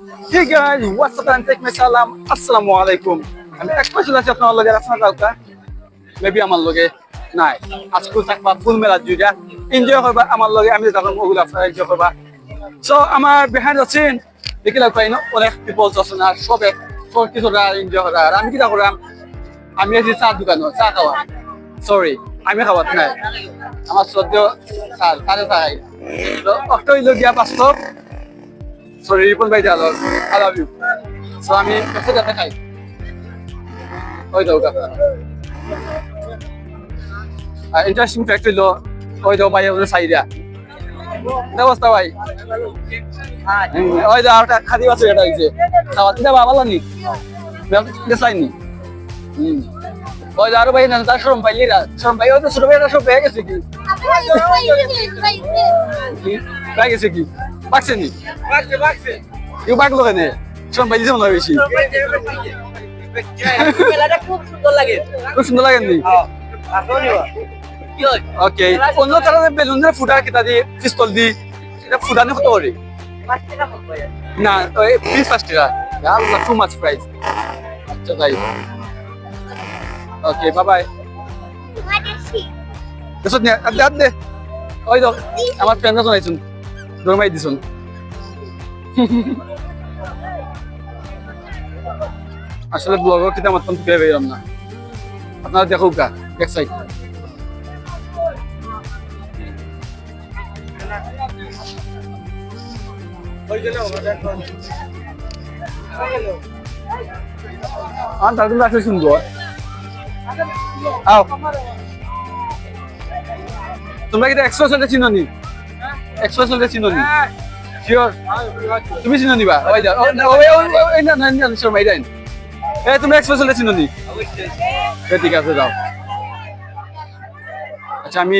Hey guys, what's up? And take my salam. Assalamu alaikum. আমি এক পাশে আছি আপনার লগে রাসনা কালকা। মেবি আমার লগে নাই। আজকে থাকবা ফুল মেলা জুড়া এনজয় করবা আমার লগে আমি তখন ওগুলো আপনারা এনজয় করবা। সো আমার বিহাইন্ড আছেন দেখিলা পাই না অনেক পিপলস আছেন আর সবে সব কিছু এনজয় করা। আর আমি কিটা করাম আমি আছি চা দোকান চা খাওয়া। সরি আমি খাওয়াত নাই। আমার সদ্য স্যার তারে তাই তো অটো হইল গিয়া বাস্তব। সরি রিপন ভাই জানো আই লাভ ইউ সো আমি কাছে কাছে খাই। ওই দাও কাকা ইন্টারেস্টিং ফ্যাক্ট হইল ওই দাও ভাই ওদের সাইডা। কি অবস্থা ভাই? ওই দাও একটা খাদি বাচ্চা এটা হইছে। খাওয়া দিতে বাবা লানি দেসাইনি হুম। ওই দাও আরও ভাই না তার শরম পাইলি না শরম পাই ওই তো ছোট ভাইরা সব পেয়ে গেছে কি? কি পেয়ে গেছে কি? পাকছে নি? কেউ পাকলো কেন শরম পাইছে মনে হয় বেশি। মেলাটা খুব সুন্দর লাগে। খুব সুন্দর নি? কি হয়? ওকে। অন্য কারণে বেলুন দিয়ে ফুটার কিতা দিয়ে পিস্তল দি। এটা ফুটানো কত করে? পাঁচ টাকা মতো হয়। না ওই পিস পাঁচ টাকা। আল্লাহ টু মাছ প্রাইস আচ্ছা তাই ওকে বাই বাই দেশত নে আদে আদে ওই তো আমার ফ্রেন্ডরা জানাইছুন দরমাই দিছুন। আসলে ব্লগর কিতা মাত্র পেয়ে পেলাম না। আপনারা দেখো কা এক সাইড আমার দাদুর আসলে সুন্দর আও। তোমরা কি এক্সপ্রেস চিনো নি? এক্সপ্রেস হলে চিনো নি? শিওর তুমি চিনো নিবা? শর্মা এ তুমি এক্সপ্রেস হলে চিনো নি? ঠিক আছে যাও। আচ্ছা আমি